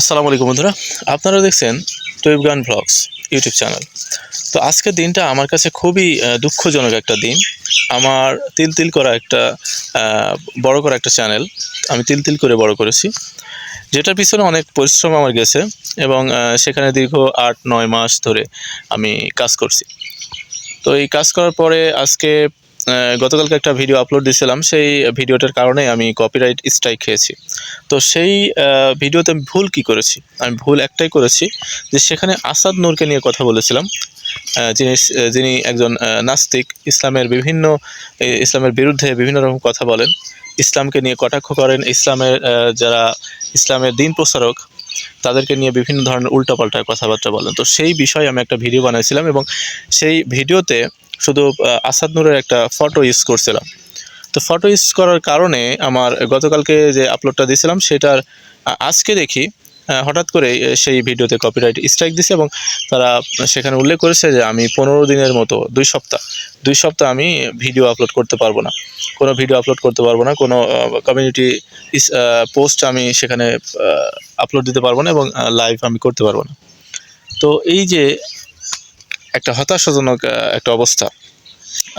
আসসালামু আলাইকুম বন্ধুরা। আপনারা দেখছেন টুইব গান ব্লগস ইউটিউব চ্যানেল। তো আজকের দিনটা আমার কাছে খুবই দুঃখজনক একটা দিন। আমার তিল তিল করা একটা বড় করা একটা চ্যানেল আমি তিল তিল করে বড় করেছি, যেটার পিছনে অনেক পরিশ্রম আমার গেছে এবং সেখানে দীর্ঘ আট, নয় মাস ধরে আমি কাজ করছি। তো এই কাজ করার পরে আজকে গতকালকে একটা ভিডিও আপলোড দিয়েছিলাম। সেই ভিডিওটার কারণে আমি কপিরাইট স্ট্রাইক খেয়েছি। তো সেই ভিডিওতে আমি ভুল কি করেছি? আমি ভুল একটাই করেছি যে সেখানে আসাদ নূরকে নিয়ে কথা বলেছিলাম। যিনি যিনি একজন নাস্তিক, ইসলামের বিভিন্ন ইসলামের বিরুদ্ধে বিভিন্ন রকম কথা বলেন, ইসলামকে নিয়ে কটাক্ষ করেন, ইসলামের যারা ইসলামের দিন প্রসারক তাদেরকে নিয়ে বিভিন্ন ধরনের উল্টাপাল্টা কথাবার্তা বলেন। তো সেই বিষয়ে আমি একটা ভিডিও বানাইছিলাম এবং সেই ভিডিওতে শুধু আসাদ নূরের একটা ফটো ইউজ করছিলাম। তো ফটো ইউজ করার কারণে আমার গতকালকে যে আপলোডটা দিয়েছিলাম, সেটার আজকে দেখি হঠাৎ করে সেই ভিডিওতে কপিরাইট স্ট্রাইক দিছে এবং তারা সেখানে উল্লেখ করেছে যে আমি পনেরো দিনের মতো, দুই সপ্তাহ দুই সপ্তাহ আমি ভিডিও আপলোড করতে পারব না। কোনো ভিডিও আপলোড করতে পারব না, কোনো কমিউনিটি পোস্ট আমি সেখানে আপলোড দিতে পারব না এবং লাইভ আমি করতে পারব না। তো এই যে একটা হতাশাজনক একটা অবস্থা।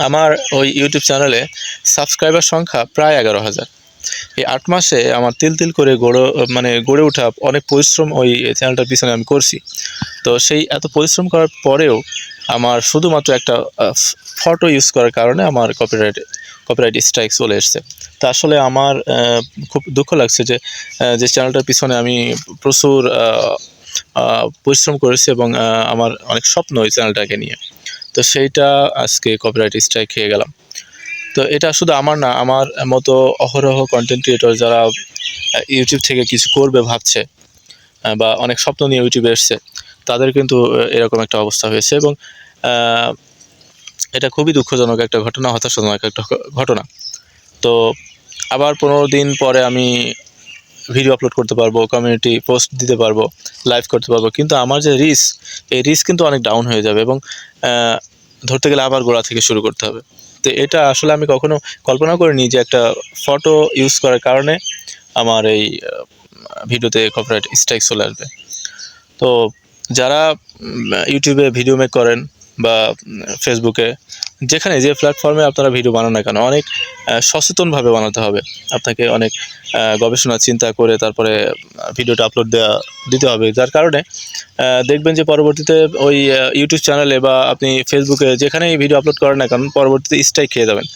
আমার ওই ইউটিউব চ্যানেলে সাবস্ক্রাইবার সংখ্যা প্রায় এগারো হাজার। এই আট মাসে আমার তিল তিল করে গড়ে মানে গড়ে ওঠা অনেক পরিশ্রম ওই চ্যানেলটার পিছনে আমি করছি। তো সেই এত পরিশ্রম করার পরেও আমার শুধুমাত্র একটা ফটো ইউজ করার কারণে আমার কপিরাইট কপিরাইট স্ট্রাইক চলে এসছে। তা আসলে আমার খুব দুঃখ লাগছে যে যে চ্যানেলটার পিছনে আমি প্রচুর পরিশ্রম করেছি এবং আমার অনেক স্বপ্ন ওই চ্যানেলটাকে নিয়ে। তো সেইটা আজকে কপিরাইট স্ট্রাইক খেয়ে গেলাম। তো এটা শুধু আমার না, আমার মতো অহরহ কন্টেন্ট ক্রিয়েটর যারা ইউটিউব থেকে কিছু করবে ভাবছে বা অনেক স্বপ্ন নিয়ে ইউটিউবে এসছে, তাদের কিন্তু এরকম একটা অবস্থা হয়েছে এবং এটা খুবই দুঃখজনক একটা ঘটনা, হতাশাজনক একটা ঘটনা। তো আবার পনেরো দিন পরে আমি ভিডিও আপলোড করতে পারব কমিউনিটি পোস্ট দিতে পারব লাইভ করতে পারব। কিন্তু আমার যে রিস্ক এই রিস্ক কিন্তু অনেক ডাউন হয়ে যাবে এবং ধরতে গেলে আবার গোড়া থেকে শুরু করতে হবে। তো এটা আসলে আমি কখনো কল্পনা করিনি যে একটা ফটো ইউজ করার কারণে আমার এই ভিডিওতে কপিরাইট স্ট্রাইক চলে আসবে। তো যারা ইউটিউবে ভিডিও মেক করেন বা ফেসবুকে যেখানে যে প্ল্যাটফর্মে আপনারা ভিডিও বানান না কেন অনেক সচেতনভাবে বানাতে হবে। আপনাকে অনেক গবেষণা চিন্তা করে তারপরে ভিডিওটা আপলোড দেওয়া দিতে হবে। যার কারণে দেখবেন যে পরবর্তীতে ওই ইউটিউব চ্যানেলে বা আপনি ফেসবুকে যেখানেই ভিডিও আপলোড করেন না কেন পরবর্তীতে স্ট্রাইক খেয়ে যাবেন।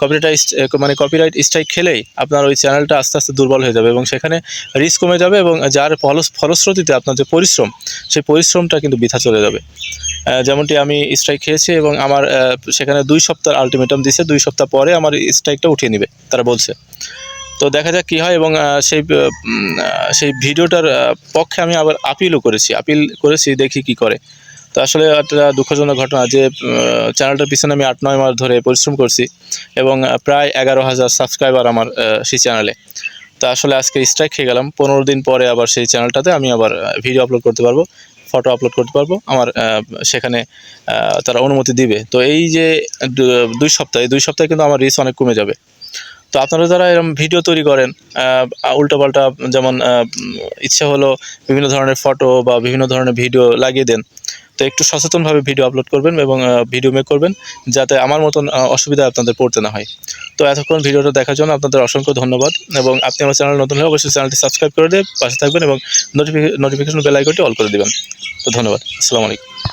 কপিরাইট মানে কপিরাইট স্ট্রাইক খেলেই আপনার ওই চ্যানেলটা আস্তে আস্তে দুর্বল হয়ে যাবে এবং সেখানে রিস্ক কমে যাবে এবং যার ফলশ্রুতিতে আপনার যে পরিশ্রম সেই পরিশ্রমটা কিন্তু বৃথা চলে যাবে। যেমনটি আমি স্ট্রাইক খেয়েছি এবং আমার আহ, সেখানে দুই সপ্তাহ আলটিমেটাম দিছে, দুই সপ্তাহ পরে আমার স্ট্রাইকটা উঠিয়ে নেবে, তারা বলছে। তো দেখা যাক কী হয় এবং সেই সেই ভিডিওটার পক্ষে আমি আবার আপিলও করেছি আপিল করেছি, দেখি কি করে। তো আসলে একটা দুঃখজনক ঘটনা যে চ্যানেলটার পিছনে আমি আট, নয় মাস ধরে পরিশ্রম করছি এবং প্রায় এগারো হাজার সাবস্ক্রাইবার আমার সেই চ্যানেলে তো আসলে আজকে স্ট্রাইক খেয়ে গেলাম, পনেরো দিন পরে আবার সেই চ্যানেলটাতে আমি আবার ভিডিও আপলোড করতে পারব। ফটো আপলোড করতে পারব। আমার সেখানে তারা অনুমতি দিবে। তো এই যে দুই সপ্তাহে দুই সপ্তাহে কিন্তু আমার রিস্ক অনেক কমে যাবে। তো আপনারা যারা এরকম ভিডিও তৈরি করেন উল্টোপাল্টা যেমন ইচ্ছা হলো বিভিন্ন ধরনের ফটো বা বিভিন্ন ধরনের ভিডিও লাগিয়ে দেন তো একটু সচেতনভাবে ভিডিও আপলোড করবেন এবং ভিডিও মেক করবেন যাতে আমার মতন অসুবিধা আপনাদের পড়তে না হয়। তো এতক্ষণ ভিডিওটা দেখার জন্য আপনাদের অসংখ্য ধন্যবাদ এবং আপনি আমার চ্যানেল নতুন হলে অবশ্যই চ্যানেলটি সাবস্ক্রাইব করে দিয়ে পাশে থাকবেন এবং নোটিফিকেশন বেল আইকনটি অল করে দেবেন। তো ধন্যবাদ। আসসালামু আলাইকুম।